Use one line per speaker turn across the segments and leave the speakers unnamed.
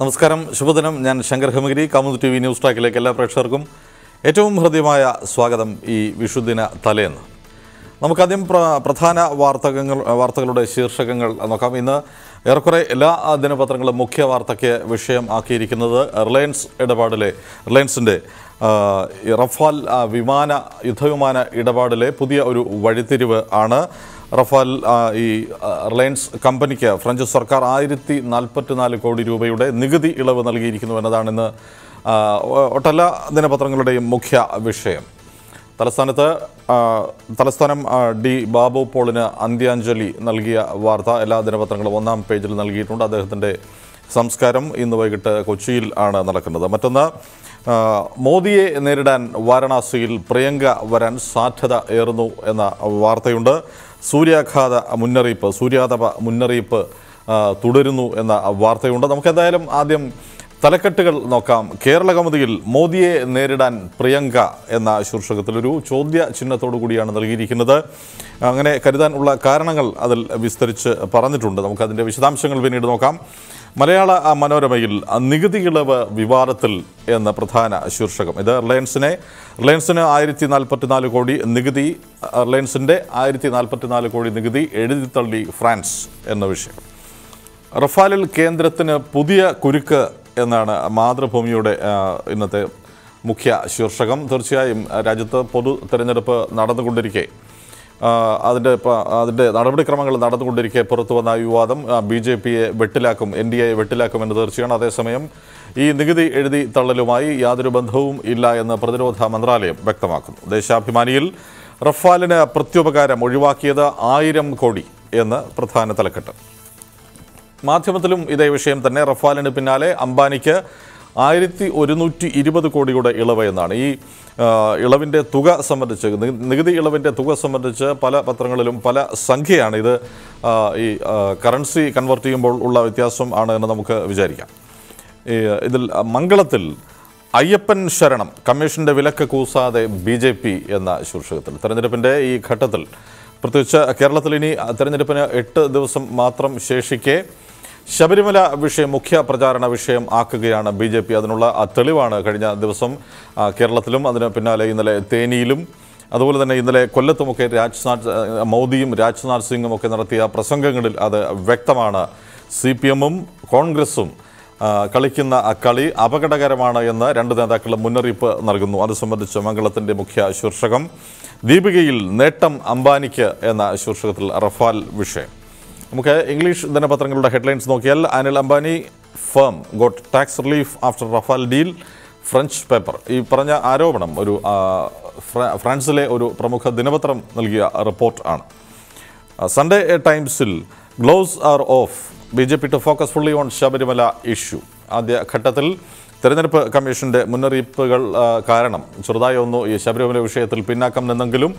നമസ്കാരം ശുഭദിനം ഞാൻ ശങ്കർ ഹെമഗിരി കാമു ടി വി ന്യൂസ് ട്രാക്കിലേക്ക് എല്ലാ പ്രേക്ഷകർക്കും ഏറ്റവും ഹൃദ്യമായ സ്വാഗതം ഈ വിഷുദിന തലേന്ന് നമുക്കാദ്യം പ്ര പ്രധാന വാർത്തകങ്ങൾ വാർത്തകളുടെ ശീർഷകങ്ങൾ നോക്കാം ഇന്ന് ഏറെക്കുറെ എല്ലാ ദിനപത്രങ്ങളും മുഖ്യ വാർത്തയ്ക്ക് വിഷയം ആക്കിയിരിക്കുന്നത് റിലയൻസ് ഇടപാടിലെ റിലയൻസിൻ്റെ റഫാൽ വിമാന യുദ്ധവിമാന ഇടപാടിലെ പുതിയ ഒരു വഴിത്തിരിവ് ആണ് റഫാൽ ഈ റിലയൻസ് കമ്പനിക്ക് ഫ്രഞ്ച് സർക്കാർ ആയിരത്തി നാൽപ്പത്തിനാല് കോടി രൂപയുടെ നികുതി ഇളവ് നൽകിയിരിക്കുന്നു എന്നതാണിന്ന് ഒട്ടല ദിനപത്രങ്ങളുടെയും മുഖ്യ വിഷയം തലസ്ഥാനത്ത് തലസ്ഥാനം ഡി ബാബു പോളിന് അന്ത്യാഞ്ജലി നൽകിയ വാർത്ത എല്ലാ ദിനപത്രങ്ങളും ഒന്നാം പേജിൽ നൽകിയിട്ടുണ്ട് അദ്ദേഹത്തിൻ്റെ സംസ്കാരം ഇന്ന് വൈകിട്ട് കൊച്ചിയിൽ ആണ് നടക്കുന്നത് മറ്റൊന്ന് മോദിയെ നേരിടാൻ വാരണാസിയിൽ പ്രിയങ്ക വരാൻ സാധ്യത ഏറുന്നു എന്ന വാർത്തയുണ്ട് സൂര്യാഘാത മുന്നറിയിപ്പ് സൂര്യാതപ മുന്നറിയിപ്പ് തുടരുന്നു എന്ന വാർത്തയുണ്ട് നമുക്കെന്തായാലും ആദ്യം തലക്കെട്ടുകൾ നോക്കാം കേരള കൗമുദിയിൽ മോദിയെ നേരിടാൻ പ്രിയങ്ക എന്ന ശീർഷകത്തിലൊരു ചോദ്യ ചിഹ്നത്തോടു കൂടിയാണ് നൽകിയിരിക്കുന്നത് അങ്ങനെ കരുതാനുള്ള കാരണങ്ങൾ അതിൽ വിസ്തരിച്ച് പറഞ്ഞിട്ടുണ്ട് നമുക്കതിൻ്റെ വിശദാംശങ്ങൾ പിന്നീട് നോക്കാം മലയാള മനോരമയിൽ നികുതി ഇളവ് വിവാദത്തിൽ എന്ന പ്രധാന ശീർഷകം ഇത് റിലയൻസിനെ റിലയൻസിന് ആയിരത്തി നാൽപ്പത്തിനാല് കോടി നികുതി റിലയൻസിൻ്റെ ആയിരത്തി നാൽപ്പത്തിനാല് കോടി നികുതി എഴുതിത്തള്ളി ഫ്രാൻസ് എന്ന വിഷയം റഫാലിൽ കേന്ദ്രത്തിന് പുതിയ കുരുക്ക് എന്നാണ് മാതൃഭൂമിയുടെ ഇന്നത്തെ മുഖ്യ ശീർഷകം തീർച്ചയായും രാജ്യത്ത് പൊതു തെരഞ്ഞെടുപ്പ് നടന്നുകൊണ്ടിരിക്കെ അതിൻ്റെ അതിൻ്റെ നടപടിക്രമങ്ങൾ നടന്നുകൊണ്ടിരിക്കെ പുറത്തു വന്ന വിവാദം ബി ജെ പിയെ വെട്ടിലാക്കും എൻ ഡി എ വെട്ടിലാക്കും എന്ന് തീർച്ചയാണ് അതേസമയം ഈ നികുതി എഴുതി തള്ളലുമായി യാതൊരു ബന്ധവും ഇല്ല എന്ന് പ്രതിരോധ മന്ത്രാലയം വ്യക്തമാക്കുന്നു ദേശാഭിമാനിയിൽ റഫാലിന് പ്രത്യുപകാരം ഒഴിവാക്കിയത് ആയിരം കോടി എന്ന് പ്രധാന തലക്കെട്ട് മാധ്യമത്തിലും ഇതേ വിഷയം തന്നെ റഫാലിന് പിന്നാലെ അംബാനിക്ക് ആയിരത്തി ഒരുന്നൂറ്റി ഇരുപത് കോടിയുടെ ഇളവ് എന്നാണ് ഈ ഇളവിൻ്റെ തുക സംബന്ധിച്ച് നികുതി ഇളവിൻ്റെ തുക സംബന്ധിച്ച് പല പത്രങ്ങളിലും പല സംഖ്യയാണ് ഇത് ഈ കറൻസി കൺവേർട്ട് ചെയ്യുമ്പോൾ ഉള്ള വ്യത്യാസം ആണ് എന്ന് നമുക്ക് വിചാരിക്കാം ഇതിൽ മംഗളത്തിൽ അയ്യപ്പൻ ശരണം കമ്മീഷൻ്റെ വിലക്ക് കൂസാതെ ബി ജെ പി എന്ന ശീർഷകത്തിൽ തെരഞ്ഞെടുപ്പിൻ്റെ ഈ ഘട്ടത്തിൽ പ്രത്യേകിച്ച് കേരളത്തിൽ ഇനി തെരഞ്ഞെടുപ്പിന് എട്ട് ദിവസം മാത്രം ശേഷിക്കെ ശബരിമല വിഷയം മുഖ്യ പ്രചാരണ വിഷയം ആക്കുകയാണ് ബി ജെ പി അതിനുള്ള തെളിവാണ് കഴിഞ്ഞ ദിവസം കേരളത്തിലും അതിന് പിന്നാലെ ഇന്നലെ തേനിയിലും അതുപോലെ തന്നെ ഇന്നലെ കൊല്ലത്തുമൊക്കെ രാജ്നാഥ് മോദിയും രാജ്നാഥ് സിംഗും ഒക്കെ നടത്തിയ പ്രസംഗങ്ങളിൽ അത് വ്യക്തമാണ് സി പി എമ്മും കോൺഗ്രസും കളിക്കുന്ന കളി അപകടകരമാണ് എന്ന് രണ്ട് നേതാക്കളും മുന്നറിയിപ്പ് നൽകുന്നു അത് സംബന്ധിച്ച് മംഗളത്തിൻ്റെ മുഖ്യ ശീർഷകം ദീപികയിൽ നേട്ടം അംബാനിക്ക് എന്ന ശീർഷകത്തിൽ റഫാൽ വിഷയം നമുക്ക് ഇംഗ്ലീഷ് ദിനപത്രങ്ങളുടെ ഹെഡ്ലൈൻസ് നോക്കിയാൽ Anil Ambani firm got tax relief after Rafale deal French paper ഈ പറഞ്ഞ ആരോപണം ഒരു ഫ്രാൻസിലെ ഒരു പ്രമുഖ ദിനപത്രം നൽകിയ റിപ്പോർട്ട് ആണ് സൺഡേ ടൈംസിൽ ഗ്ലോസ് ആർ ഓഫ് B J P to focus fully on Sabarimala issue ആദ്യ ഘട്ടത്തിൽ തെരഞ്ഞെടുപ്പ് കമ്മീഷൻ്റെ മുന്നറിയിപ്പുകൾ കാരണം ചെറുതായി ഒന്നു ഈ ശബരിമല വിഷയത്തിൽ പിന്നാക്കം നിന്നെങ്കിലും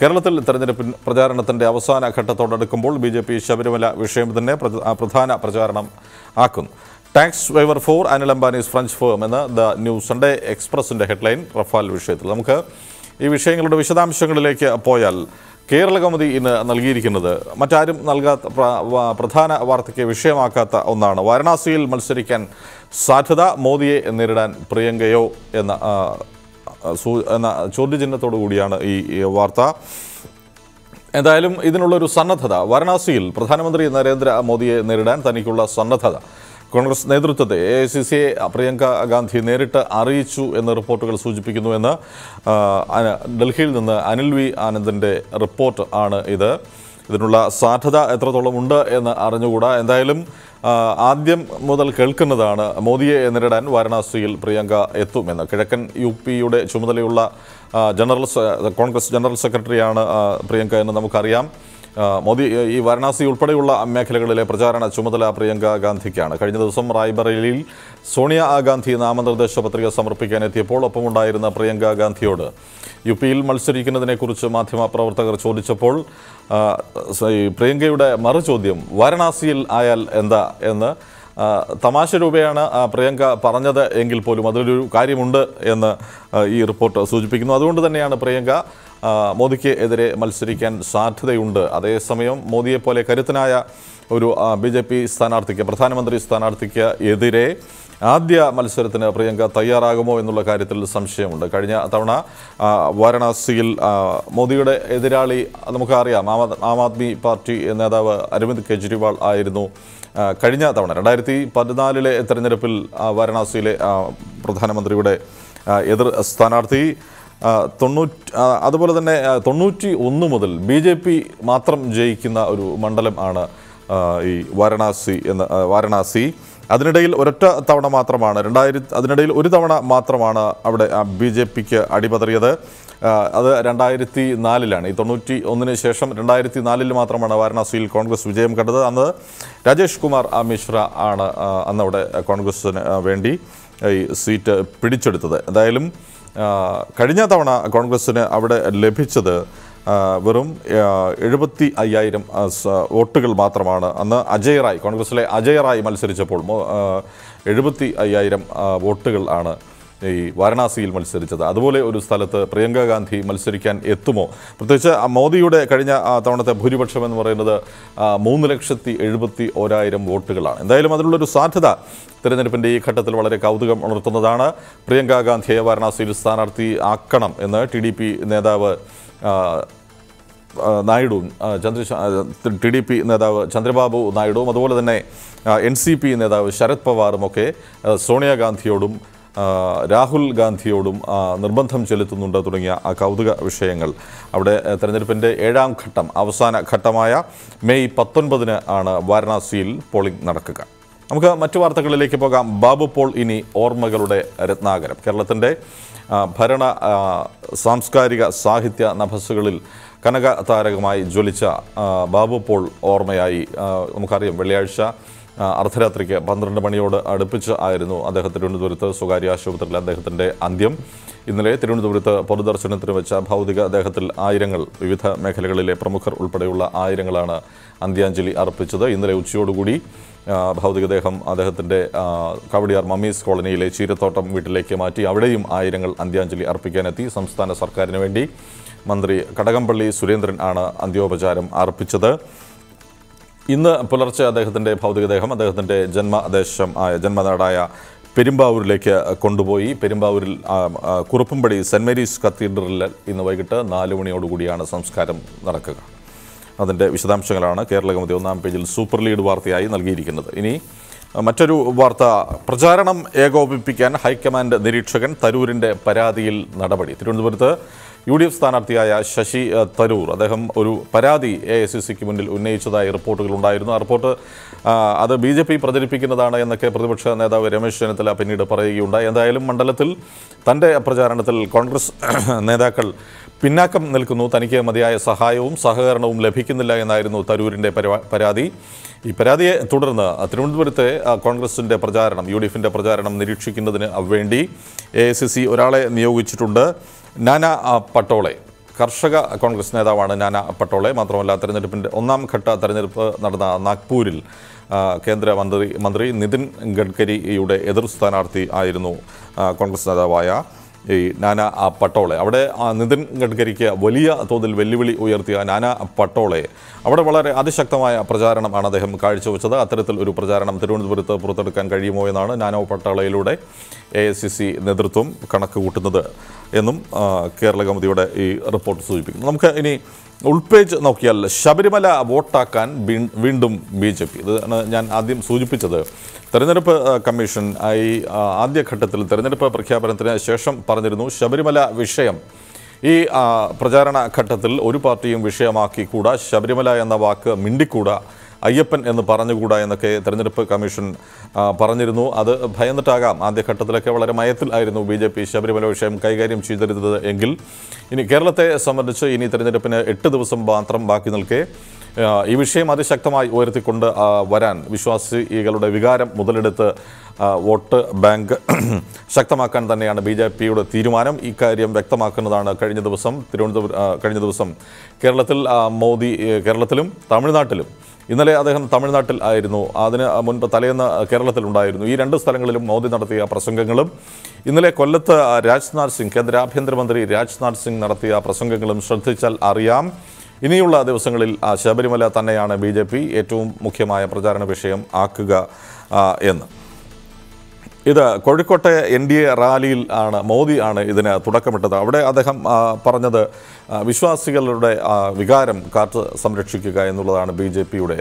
കേരളത്തിൽ തെരഞ്ഞെടുപ്പ് പ്രചാരണത്തിൻ്റെ അവസാന ഘട്ടത്തോടടുക്കുമ്പോൾ ബി ജെ പി ശബരിമല വിഷയം തന്നെ പ്രധാന പ്രചാരണം ആക്കുന്നു tax waiver for Anil Ambani's French firm എന്ന ദ ന്യൂ സൺഡേ എക്സ്പ്രസിൻ്റെ ഹെഡ്ലൈൻ റഫാൽ വിഷയത്തിൽ നമുക്ക് ഈ വിഷയങ്ങളുടെ വിശദാംശങ്ങളിലേക്ക് പോയാൽ കേരള കൗമുദി ഇന്ന് നൽകിയിരിക്കുന്നത് മറ്റാരും നൽകാത്ത പ്രധാന വാർത്തയ്ക്ക് വിഷയമാക്കാത്ത ഒന്നാണ് വാരണാസിയിൽ മത്സരിക്കാൻ സാധ്യത മോദിയെ നേരിടാൻ പ്രിയങ്കയോ എന്ന എന്ന ചോദ്യചിഹ്നത്തോടു കൂടിയാണ് ഈ വാർത്ത എന്തായാലും ഇതിനുള്ളൊരു സന്നദ്ധത വാരണാസിയിൽ പ്രധാനമന്ത്രി നരേന്ദ്ര മോദിയെ നേരിടാൻ തനിക്കുള്ള സന്നദ്ധത കോൺഗ്രസ് നേതൃത്വത്തെ എ ഐ സി സിയെ പ്രിയങ്ക ഗാന്ധി നേരിട്ട് അറിയിച്ചു എന്ന് റിപ്പോർട്ടുകൾ സൂചിപ്പിക്കുന്നുവെന്ന് ഡൽഹിയിൽ നിന്ന് അനിൽ വി ആനന്ദിൻ്റെ റിപ്പോർട്ട് ആണ് ഇത് ഇതിനുള്ള സാധ്യത എത്രത്തോളം ഉണ്ട് എന്ന് അറിഞ്ഞുകൂടാ എന്തായാലും ആദ്യം മുതൽ കേൾക്കുന്നതാണ് മോദിയെ നേരിടാൻ വാരണാസിയിൽ പ്രിയങ്ക എത്തുമെന്ന് കിഴക്കൻ യു പിയുടെ ചുമതലയുള്ള ജനറൽ കോൺഗ്രസ് ജനറൽ സെക്രട്ടറിയാണ് പ്രിയങ്ക എന്ന് നമുക്കറിയാം മോദി ഈ വാരണാസി ഉൾപ്പെടെയുള്ള മേഖലകളിലെ പ്രചാരണ ചുമതല പ്രിയങ്ക ഗാന്ധിക്കാണ് കഴിഞ്ഞ ദിവസം റായ്ബറേലിയിൽ സോണിയ ഗാന്ധി നാമനിർദ്ദേശ പത്രിക സമർപ്പിക്കാനെത്തിയപ്പോൾ ഒപ്പമുണ്ടായിരുന്ന പ്രിയങ്ക ഗാന്ധിയോട് യു പിയിൽ മത്സരിക്കുന്നതിനെക്കുറിച്ച് മാധ്യമപ്രവർത്തകർ ചോദിച്ചപ്പോൾ പ്രിയങ്കയുടെ മറുചോദ്യം വാരണാസിയിൽ ആയാൽ എന്താ എന്ന് തമാശ രൂപയാണ് പ്രിയങ്ക പറഞ്ഞത് എങ്കിൽ പോലും അതിലൊരു കാര്യമുണ്ട് എന്ന് ഈ റിപ്പോർട്ട് സൂചിപ്പിക്കുന്നു അതുകൊണ്ട് തന്നെയാണ് പ്രിയങ്ക മോദിക്ക് എതിരെ മത്സരിക്കാൻ സാധ്യതയുണ്ട് അതേസമയം മോദിയെപ്പോലെ കരുത്തനായ ഒരു ബി ജെ പി സ്ഥാനാർത്ഥിക്ക് പ്രധാനമന്ത്രി സ്ഥാനാർത്ഥിക്ക് എതിരെ ആദ്യ മത്സരത്തിന് പ്രിയങ്ക തയ്യാറാകുമോ എന്നുള്ള കാര്യത്തിൽ സംശയമുണ്ട് കഴിഞ്ഞ തവണ വാരണാസിയിൽ മോദിയുടെ എതിരാളി നമുക്കറിയാം ആം ആദ്മി പാർട്ടി നേതാവ് അരവിന്ദ് കെജ്രിവാൾ ആയിരുന്നു കഴിഞ്ഞ തവണ രണ്ടായിരത്തി പതിനാലിലെ തെരഞ്ഞെടുപ്പിൽ വാരണാസിയിലെ പ്രധാനമന്ത്രിയുടെ എതിർ സ്ഥാനാർത്ഥി തൊണ്ണൂറ്റി അതുപോലെ തന്നെ തൊണ്ണൂറ്റി ഒന്ന് മുതൽ ബി ജെ പി മാത്രം ജയിക്കുന്ന ഒരു മണ്ഡലം ആണ് ഈ വാരണാസി എന്ന വാരണാസി അതിനിടയിൽ ഒരൊറ്റ തവണ മാത്രമാണ് രണ്ടായിരത്തി അതിനിടയിൽ ഒരു തവണ മാത്രമാണ് അവിടെ ബി ജെ പിക്ക് അടിപതറിയത് അത് രണ്ടായിരത്തി നാലിലാണ് ഈ തൊണ്ണൂറ്റി ഒന്നിന് ശേഷം രണ്ടായിരത്തി നാലിൽ മാത്രമാണ് വാരണാസിയിൽ കോൺഗ്രസ് വിജയം കണ്ടത് അന്ന് രാജേഷ് കുമാർ മിശ്ര ആണ് അന്നവിടെ കോൺഗ്രസിന് വേണ്ടി ഈ സീറ്റ് പിടിച്ചെടുത്തത് എന്തായാലും കഴിഞ്ഞ തവണ കോൺഗ്രസ്സിന് അവിടെ ലഭിച്ചത് വെറും എഴുപത്തി അയ്യായിരം വോട്ടുകൾ മാത്രമാണ് അന്ന് അജയ് റായ് കോൺഗ്രസ്സിലെ അജയ് റായ് മത്സരിച്ചപ്പോൾ എഴുപത്തി അയ്യായിരം വോട്ടുകൾ ആണ് ഈ വാരണാസിയിൽ മത്സരിച്ചത് അതുപോലെ ഒരു സ്ഥലത്ത് പ്രിയങ്ക ഗാന്ധി മത്സരിക്കാൻ എത്തുമോ പ്രത്യേകിച്ച് മോദിയുടെ കഴിഞ്ഞ തവണത്തെ ഭൂരിപക്ഷം എന്ന് പറയുന്നത് മൂന്ന് ലക്ഷത്തി എഴുപത്തി ഓരായിരം വോട്ടുകളാണ് എന്തായാലും അതിനുള്ളൊരു സാധ്യത തിരഞ്ഞെടുപ്പിൻ്റെ ഈ ഘട്ടത്തിൽ വളരെ കൗതുകം ഉണർത്തുന്നതാണ് പ്രിയങ്ക ഗാന്ധിയെ വാരണാസിയിൽ സ്ഥാനാർത്ഥി ആക്കണം എന്ന് ടി ഡി പി നേതാവ് നായിഡു ചന്ദ്രശാ ടി ഡി പി നേതാവ് ചന്ദ്രബാബു നായിഡുവും അതുപോലെ തന്നെ എൻ സി പി നേതാവ് ശരത് പവാറുമൊക്കെ സോണിയാഗാന്ധിയോടും രാഹുൽ ഗാന്ധിയോടും നിർബന്ധം ചെലുത്തുന്നുണ്ട് തുടങ്ങിയ കൗതുക വിഷയങ്ങൾ അവിടെ തെരഞ്ഞെടുപ്പിൻ്റെ ഏഴാം ഘട്ടം അവസാന ഘട്ടമായ മെയ് പത്തൊൻപതിന് ആണ് വാരണാസിയിൽ പോളിംഗ് നടക്കുക നമുക്ക് മറ്റു വാർത്തകളിലേക്ക് പോകാം ബാബു പോൾ ഇനി ഓർമ്മകളുടെ രത്നാകരം കേരളത്തിൻ്റെ ഭരണ സാംസ്കാരിക സാഹിത്യ നഭസുകളിൽ കനക താരകമായി ജ്വലിച്ച ബാബു പോൾ ഓർമ്മയായി നമുക്കറിയാം വെള്ളിയാഴ്ച അർദ്ധരാത്രിക്ക് പന്ത്രണ്ട് മണിയോട് അടുപ്പിച്ച് ആയിരുന്നു അദ്ദേഹം തിരുവനന്തപുരത്ത് സ്വകാര്യ ആശുപത്രിയിൽ അദ്ദേഹത്തിൻ്റെ അന്ത്യം ഇന്നലെ തിരുവനന്തപുരത്ത് പൊതുദർശനത്തിന് വെച്ച ഭൗതിക അദ്ദേഹത്തിൽ ആയിരങ്ങൾ വിവിധ മേഖലകളിലെ പ്രമുഖർ ഉൾപ്പെടെയുള്ള ആയിരങ്ങളാണ് അന്ത്യാഞ്ജലി അർപ്പിച്ചത് ഇന്നലെ ഉച്ചയോടുകൂടി ഭൗതികദേഹം അദ്ദേഹത്തിൻ്റെ കവടിയാർ മമ്മീസ് കോളനിയിലെ ചീരത്തോട്ടം വീട്ടിലേക്ക് മാറ്റി അവിടെയും ആയിരങ്ങൾ അന്ത്യാഞ്ജലി അർപ്പിക്കാനെത്തി സംസ്ഥാന സർക്കാരിന് വേണ്ടി മന്ത്രി കടകംപള്ളി സുരേന്ദ്രൻ ആണ് അന്ത്യോപചാരം അർപ്പിച്ചത് ഇന്ന് പുലർച്ചെ അദ്ദേഹത്തിൻ്റെ ഭൗതികദേഹം അദ്ദേഹത്തിൻ്റെ ജന്മദേശം ആയ ജന്മനാടായ പെരുമ്പാവൂരിലേക്ക് കൊണ്ടുപോയി പെരുമ്പാവൂരിൽ കുറുപ്പുംപടി സെൻറ്റ് മേരീസ് കത്തീഡ്രലിൽ ഇന്ന് വൈകിട്ട് നാല് മണിയോടുകൂടിയാണ് സംസ്കാരം നടക്കുക അതിൻ്റെ വിശദാംശങ്ങളാണ് കേരളകൗമുദി ഒന്നാം പേജിൽ സൂപ്പർ ലീഡ് വാർത്തയായി നൽകിയിരിക്കുന്നത് ഇനി മറ്റൊരു വാർത്ത പ്രചാരണം ഏകോപിപ്പിക്കാൻ ഹൈക്കമാൻഡ് നിരീക്ഷകൻ തരൂരിൻ്റെ പരാതിയിൽ നടപടി തിരുവനന്തപുരത്ത് യു ഡി എഫ് സ്ഥാനാർത്ഥിയായ ശശി തരൂർ അദ്ദേഹം ഒരു പരാതി എ ഐ സി സിക്ക് മുന്നിൽ ഉന്നയിച്ചതായി ഉണ്ടായിരുന്നു ആ റിപ്പോർട്ട് അത് ബി ജെ പി പ്രചരിപ്പിക്കുന്നതാണ് എന്നൊക്കെ പ്രതിപക്ഷ നേതാവ് രമേശ് ചെന്നിത്തല പിന്നീട് പറയുകയുണ്ടായി എന്തായാലും മണ്ഡലത്തിൽ തൻ്റെ പ്രചാരണത്തിൽ കോൺഗ്രസ് നേതാക്കൾ പിന്നാക്കം നിൽക്കുന്നു തനിക്ക് മതിയായ സഹായവും സഹകരണവും ലഭിക്കുന്നില്ല എന്നായിരുന്നു തരൂരിൻ്റെ പരാതി ഈ പരാതിയെ തുടർന്ന് തിരുവനന്തപുരത്തെ കോൺഗ്രസിൻ്റെ പ്രചാരണം യു ഡി എഫിൻ്റെ പ്രചാരണം നിരീക്ഷിക്കുന്നതിന് വേണ്ടി എ ഐ സി സി ഒരാളെ നിയോഗിച്ചിട്ടുണ്ട് നാന പട്ടോളെ കർഷക കോൺഗ്രസ് നേതാവാണ് നാന പട്ടോളെ മാത്രമല്ല തെരഞ്ഞെടുപ്പിൻ്റെ ഒന്നാം ഘട്ട തെരഞ്ഞെടുപ്പ് നടന്ന നാഗ്പൂരിൽ കേന്ദ്രമന്ത്രി മന്ത്രി നിതിൻ ഗഡ്കരിയുടെ എതിർ സ്ഥാനാർത്ഥി ആയിരുന്നു കോൺഗ്രസ് നേതാവായ ഈ നാന പട്ടോളെ അവിടെ നിതിൻ ഗഡ്കരിക്ക് വലിയ തോതിൽ വെല്ലുവിളി ഉയർത്തിയ നാന പട്ടോളെ അവിടെ വളരെ അതിശക്തമായ പ്രചാരണമാണ് അദ്ദേഹം കാഴ്ചവെച്ചത് അത്തരത്തിൽ ഒരു പ്രചാരണം തിരുവനന്തപുരത്ത് പുറത്തെടുക്കാൻ കഴിയുമോ എന്നാണ് നാനോ പട്ടോളയിലൂടെ എ ഐ സി സി നേതൃത്വം കണക്ക് കൂട്ടുന്നത് എന്നും കേരള കമ്മിതിയുടെ ഈ റിപ്പോർട്ട് സൂചിപ്പിക്കുന്നു നമുക്ക് ഇനി ഉൾപേജ് നോക്കിയാൽ ശബരിമല വോട്ടാക്കാൻ വീണ്ടും ബി ജെ പി ഇതാണ് ഞാൻ ആദ്യം സൂചിപ്പിച്ചത് തെരഞ്ഞെടുപ്പ് കമ്മീഷൻ ഈ ആദ്യഘട്ടത്തിൽ തെരഞ്ഞെടുപ്പ് പ്രഖ്യാപനത്തിന് ശേഷം പറഞ്ഞിരുന്നു ശബരിമല വിഷയം ഈ പ്രചാരണ ഘട്ടത്തിൽ ഒരു പാർട്ടിയും വിഷയമാക്കിക്കൂടാ ശബരിമല എന്ന വാക്ക് മിണ്ടിക്കൂടാ അയ്യപ്പൻ എന്ന് പറഞ്ഞുകൂടാ എന്നൊക്കെ തെരഞ്ഞെടുപ്പ് കമ്മീഷൻ പറഞ്ഞിരുന്നു അത് ഭയന്നിട്ടാകാം ആദ്യഘട്ടത്തിലൊക്കെ വളരെ ആയിരുന്നു ബി ജെ പി ശബരിമല വിഷയം കൈകാര്യം ചെയ്തിരുന്നത് എങ്കിൽ ഇനി കേരളത്തെ സംബന്ധിച്ച് ഇനി തെരഞ്ഞെടുപ്പിന് എട്ട് ദിവസം മാത്രം ബാക്കി നിൽക്കെ ഈ വിഷയം അതിശക്തമായി ഉയർത്തിക്കൊണ്ട് വരാൻ വിശ്വാസികളുടെ വികാരം മുതലെടുത്ത് വോട്ട് ബാങ്ക് ശക്തമാക്കാൻ തന്നെയാണ് ബി ജെ പിയുടെ തീരുമാനം ഇക്കാര്യം വ്യക്തമാക്കുന്നതാണ് കഴിഞ്ഞ ദിവസം തിരുവനന്തപുരം കഴിഞ്ഞ ദിവസം കേരളത്തിൽ മോദി കേരളത്തിലും തമിഴ്നാട്ടിലും ഇന്നലെ അദ്ദേഹം തമിഴ്നാട്ടിൽ ആയിരുന്നു അതിന് മുൻപ് തലേന്ന് കേരളത്തിലുണ്ടായിരുന്നു ഈ രണ്ട് സ്ഥലങ്ങളിലും മോദി നടത്തിയ പ്രസംഗങ്ങളും ഇന്നലെ കൊല്ലത്ത് രാജ്നാഥ് സിംഗ് കേന്ദ്ര ആഭ്യന്തരമന്ത്രി രാജ്നാഥ് സിംഗ് നടത്തിയ പ്രസംഗങ്ങളും ശ്രദ്ധിച്ചാൽ അറിയാം ഇനിയുള്ള ദിവസങ്ങളിൽ ശബരിമല തന്നെയാണ് ബി ഏറ്റവും മുഖ്യമായ പ്രചാരണ വിഷയം ആക്കുക എന്ന് ഇത് കോഴിക്കോട്ടെ എൻ ഡി എ റാലിയിൽ ആണ് മോദി ആണ് ഇതിന് തുടക്കമിട്ടത് അവിടെ അദ്ദേഹം പറഞ്ഞത് വിശ്വാസികളുടെ വികാരം കാത്തു സംരക്ഷിക്കുക എന്നുള്ളതാണ് ബി ജെ പിയുടെ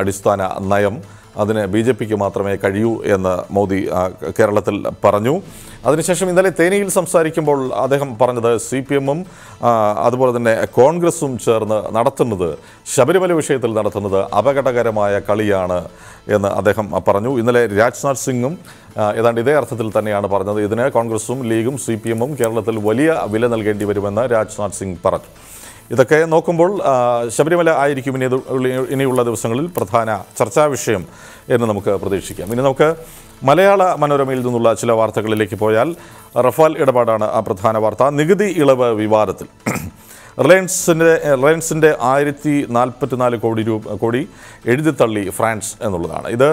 അടിസ്ഥാന നയം അതിന് ബി ജെ പിക്ക് മാത്രമേ കഴിയൂ എന്ന് മോദി കേരളത്തിൽ പറഞ്ഞു അതിനുശേഷം ഇന്നലെ തേനിയിൽ സംസാരിക്കുമ്പോൾ അദ്ദേഹം പറഞ്ഞത് സി പി എമ്മും അതുപോലെ തന്നെ കോൺഗ്രസും ചേർന്ന് നടത്തുന്നത് ശബരിമല വിഷയത്തിൽ നടത്തുന്നത് അപകടകരമായ കളിയാണ് എന്ന് അദ്ദേഹം പറഞ്ഞു ഇന്നലെ രാജ്നാഥ് സിംഗും ഏതാണ്ട് ഇതേ അർത്ഥത്തിൽ തന്നെയാണ് പറഞ്ഞത് ഇതിന് കോൺഗ്രസും ലീഗും സി കേരളത്തിൽ വലിയ വില നൽകേണ്ടി വരുമെന്ന് രാജ്നാഥ് സിംഗ് പറഞ്ഞു ഇതൊക്കെ നോക്കുമ്പോൾ ശബരിമല ആയിരിക്കും ഇനി ഇനിയുള്ള ദിവസങ്ങളിൽ പ്രധാന ചർച്ചാ വിഷയം എന്ന് നമുക്ക് പ്രതീക്ഷിക്കാം ഇനി നമുക്ക് മലയാള മനോരമയിൽ നിന്നുള്ള ചില വാർത്തകളിലേക്ക് പോയാൽ റഫാൽ ഇടപാടാണ് ആ പ്രധാന വാർത്ത നികുതി ഇളവ് വിവാദത്തിൽ റിലയൻസിൻ്റെ റിലയൻസിൻ്റെ ആയിരത്തി നാൽപ്പത്തിനാല് കോടി രൂപ കോടി എഴുതിത്തള്ളി ഫ്രാൻസ് എന്നുള്ളതാണ് ഇത്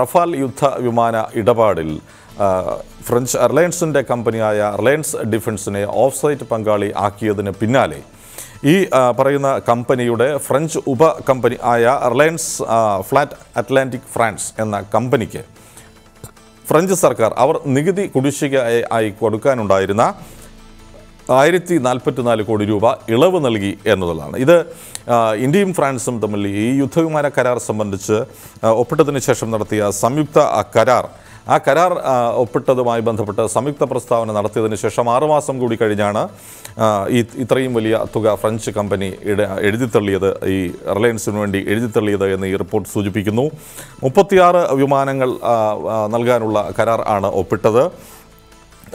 റഫാൽ യുദ്ധ വിമാന ഇടപാടിൽ ഫ്രഞ്ച് റിലയൻസിൻ്റെ കമ്പനിയായ റിലയൻസ് ഡിഫൻസിനെ ഓഫ് സൈറ്റ് പങ്കാളി ആക്കിയതിന് പിന്നാലെ ഈ പറയുന്ന കമ്പനിയുടെ ഫ്രഞ്ച് ഉപ കമ്പനി ആയ റിലയൻസ് ഫ്ലാറ്റ് അറ്റ്ലാന്റിക് ഫ്രാൻസ് എന്ന കമ്പനിക്ക് ഫ്രഞ്ച് സർക്കാർ അവർ നികുതി കുടിശ്ശിക ആയി കൊടുക്കാനുണ്ടായിരുന്ന ആയിരത്തി നാൽപ്പത്തിനാല് കോടി രൂപ ഇളവ് നൽകി എന്നുള്ളതാണ് ഇത് ഇന്ത്യയും ഫ്രാൻസും തമ്മിൽ ഈ യുദ്ധവിമാന കരാർ സംബന്ധിച്ച് ഒപ്പിട്ടതിന് ശേഷം നടത്തിയ സംയുക്ത കരാർ ആ കരാർ ഒപ്പിട്ടതുമായി ബന്ധപ്പെട്ട് സംയുക്ത പ്രസ്താവന നടത്തിയതിന് ശേഷം ആറുമാസം കൂടി കഴിഞ്ഞാണ് ഈ ഇത്രയും വലിയ തുക ഫ്രഞ്ച് കമ്പനി എഴുതിത്തള്ളിയത് ഈ റിലയൻസിന് വേണ്ടി എഴുതിത്തള്ളിയത് എന്ന് ഈ റിപ്പോർട്ട് സൂചിപ്പിക്കുന്നു മുപ്പത്തിയാറ് വിമാനങ്ങൾ നൽകാനുള്ള കരാർ ആണ് ഒപ്പിട്ടത്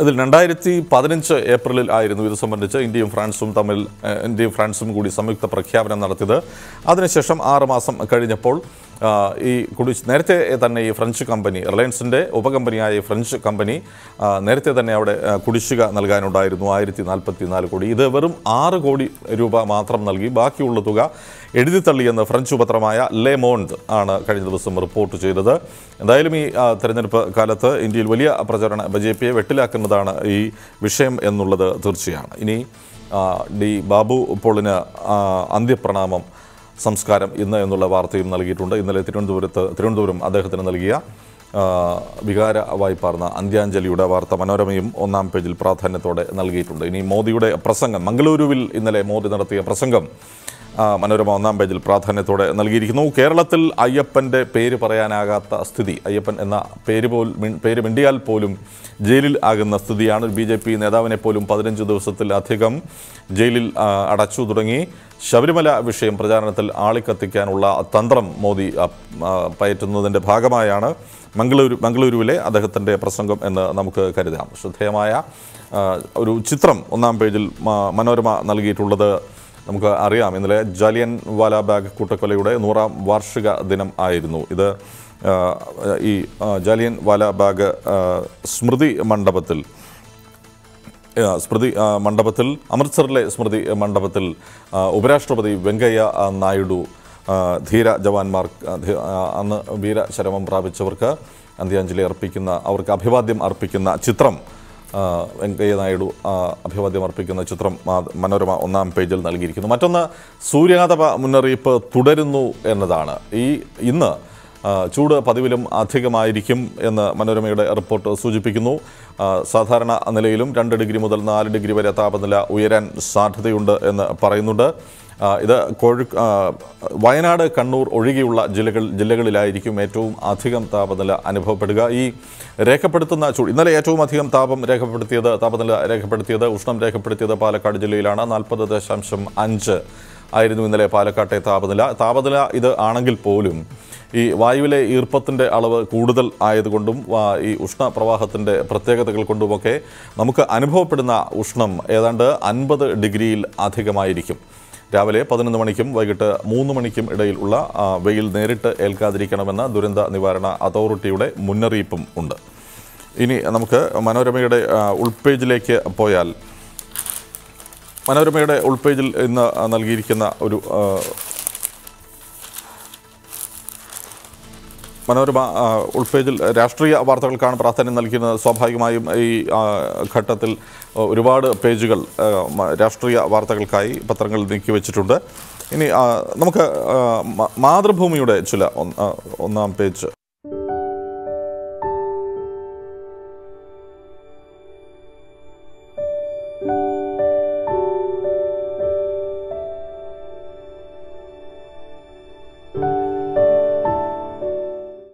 ഇതിൽ രണ്ടായിരത്തി പതിനഞ്ച് ഏപ്രിലിൽ ആയിരുന്നു ഇത് സംബന്ധിച്ച് ഇന്ത്യയും ഫ്രാൻസും തമ്മിൽ ഇന്ത്യയും ഫ്രാൻസും കൂടി സംയുക്ത പ്രഖ്യാപനം നടത്തിയത് അതിനുശേഷം ആറുമാസം കഴിഞ്ഞപ്പോൾ ഈ കുടി നേരത്തെ തന്നെ ഈ ഫ്രഞ്ച് കമ്പനി റിലയൻസിൻ്റെ ഉപകമ്പനിയായ ഈ ഫ്രഞ്ച് കമ്പനി നേരത്തെ തന്നെ അവിടെ കുടിശ്ശിക നൽകാനുണ്ടായിരുന്നു ആയിരത്തി നാൽപ്പത്തി നാല് കോടി ഇത് വെറും ആറ് കോടി രൂപ മാത്രം നൽകി ബാക്കിയുള്ള തുക എഴുതിത്തള്ളിയെന്ന് ഫ്രഞ്ച് പത്രമായ ലെ മോണ്ട് ആണ് കഴിഞ്ഞ ദിവസം റിപ്പോർട്ട് ചെയ്തത് എന്തായാലും ഈ തെരഞ്ഞെടുപ്പ് കാലത്ത് ഇന്ത്യയിൽ വലിയ പ്രചരണ ബി ജെ പിയെ വെട്ടിലാക്കുന്നതാണ് ഈ വിഷയം എന്നുള്ളത് തീർച്ചയാണ് ഇനി ഡി ബാബു പോളിന് അന്ത്യപ്രണാമം സംസ്കാരം ഇന്ന് എന്നുള്ള വാർത്തയും നൽകിയിട്ടുണ്ട് ഇന്നലെ തിരുവനന്തപുരത്ത് തിരുവനന്തപുരം അദ്ദേഹത്തിന് നൽകിയ വികാര വായ്പാർന്ന അന്ത്യാഞ്ജലിയുടെ വാർത്ത മനോരമയും ഒന്നാം പേജിൽ പ്രാധാന്യത്തോടെ നൽകിയിട്ടുണ്ട് ഇനി മോദിയുടെ പ്രസംഗം മംഗളൂരുവിൽ ഇന്നലെ മോദി നടത്തിയ പ്രസംഗം മനോരമ ഒന്നാം പേജിൽ പ്രാധാന്യത്തോടെ നൽകിയിരിക്കുന്നു കേരളത്തിൽ അയ്യപ്പൻ്റെ പേര് പറയാനാകാത്ത സ്ഥിതി അയ്യപ്പൻ എന്ന പേര് പോൽ പേര് മിണ്ടിയാൽ പോലും ജയിലിൽ ആകുന്ന സ്ഥിതിയാണ് ബി ജെ പി നേതാവിനെ പോലും പതിനഞ്ച് ദിവസത്തിൽ അധികം ജയിലിൽ അടച്ചു തുടങ്ങി ശബരിമല വിഷയം പ്രചാരണത്തിൽ ആളിക്കത്തിക്കാനുള്ള തന്ത്രം മോദി പയറ്റുന്നതിൻ്റെ ഭാഗമായാണ് മംഗളൂരു മംഗളൂരുവിലെ അദ്ദേഹത്തിൻ്റെ പ്രസംഗം എന്ന് നമുക്ക് കരുതാം ശ്രദ്ധേയമായ ഒരു ചിത്രം ഒന്നാം പേജിൽ മനോരമ നൽകിയിട്ടുള്ളത് നമുക്ക് അറിയാം ഇന്നലെ ജാലിയൻ വാലാബാഗ് കൂട്ടക്കൊലയുടെ നൂറാം വാർഷിക ദിനം ആയിരുന്നു ഇത് ഈ ജാലിയൻ വാലാബാഗ് സ്മൃതി മണ്ഡപത്തിൽ സ്മൃതി മണ്ഡപത്തിൽ അമൃത്സറിലെ സ്മൃതി മണ്ഡപത്തിൽ ഉപരാഷ്ട്രപതി വെങ്കയ്യ നായിഡു ധീര ജവാന്മാർ അന്ന് വീരശരമം പ്രാപിച്ചവർക്ക് അന്ത്യാഞ്ജലി അർപ്പിക്കുന്ന അവർക്ക് അഭിവാദ്യം അർപ്പിക്കുന്ന ചിത്രം വെങ്കയ്യ നായിഡു അഭിവാദ്യം അർപ്പിക്കുന്ന ചിത്രം മനോരമ ഒന്നാം പേജിൽ നൽകിയിരിക്കുന്നു മറ്റൊന്ന് സൂര്യാതപ മുന്നറിയിപ്പ് തുടരുന്നു എന്നതാണ് ഈ ഇന്ന് ചൂട് പതിവിലും അധികമായിരിക്കും എന്ന് മനോരമയുടെ റിപ്പോർട്ട് സൂചിപ്പിക്കുന്നു സാധാരണ നിലയിലും രണ്ട് ഡിഗ്രി മുതൽ നാല് ഡിഗ്രി വരെ താപനില ഉയരാൻ സാധ്യതയുണ്ട് എന്ന് പറയുന്നുണ്ട് ഇത് കോഴി വയനാട് കണ്ണൂർ ഒഴികെയുള്ള ജില്ലകൾ ജില്ലകളിലായിരിക്കും ഏറ്റവും അധികം താപനില അനുഭവപ്പെടുക ഈ രേഖപ്പെടുത്തുന്ന ചൂട് ഇന്നലെ ഏറ്റവും അധികം താപം രേഖപ്പെടുത്തിയത് താപനില രേഖപ്പെടുത്തിയത് ഉഷ്ണം രേഖപ്പെടുത്തിയത് പാലക്കാട് ജില്ലയിലാണ് നാൽപ്പത് ദശാംശം അഞ്ച് ആയിരുന്നു ഇന്നലെ പാലക്കാട്ടെ താപനില താപനില ഇത് ആണെങ്കിൽ പോലും ഈ വായുവിലെ ഈർപ്പത്തിൻ്റെ അളവ് കൂടുതൽ ആയതുകൊണ്ടും ഈ ഉഷ്ണപ്രവാഹത്തിൻ്റെ പ്രത്യേകതകൾ കൊണ്ടുമൊക്കെ നമുക്ക് അനുഭവപ്പെടുന്ന ഉഷ്ണം ഏതാണ്ട് അൻപത് ഡിഗ്രിയിൽ അധികമായിരിക്കും രാവിലെ പതിനൊന്ന് മണിക്കും വൈകിട്ട് മൂന്ന് മണിക്കും ഇടയിൽ ഉള്ള വെയിൽ നേരിട്ട് ഏൽക്കാതിരിക്കണമെന്ന ദുരന്ത നിവാരണ അതോറിറ്റിയുടെ മുന്നറിയിപ്പും ഉണ്ട് ഇനി നമുക്ക് മനോരമയുടെ ഉൾപേജിലേക്ക് പോയാൽ മനോരമയുടെ ഉൾപേജിൽ ഇന്ന് നൽകിയിരിക്കുന്ന ഒരു മനോരമ ഉൾപേജിൽ രാഷ്ട്രീയ വാർത്തകൾക്കാണ് പ്രാധാന്യം നൽകിയിരുന്നത് സ്വാഭാവികമായും ഈ ഘട്ടത്തിൽ ഒരുപാട് പേജുകൾ രാഷ്ട്രീയ വാർത്തകൾക്കായി പത്രങ്ങൾ നീക്കി വെച്ചിട്ടുണ്ട് ഇനി നമുക്ക് മാതൃഭൂമിയുടെ ചില ഒന്നാം പേജ്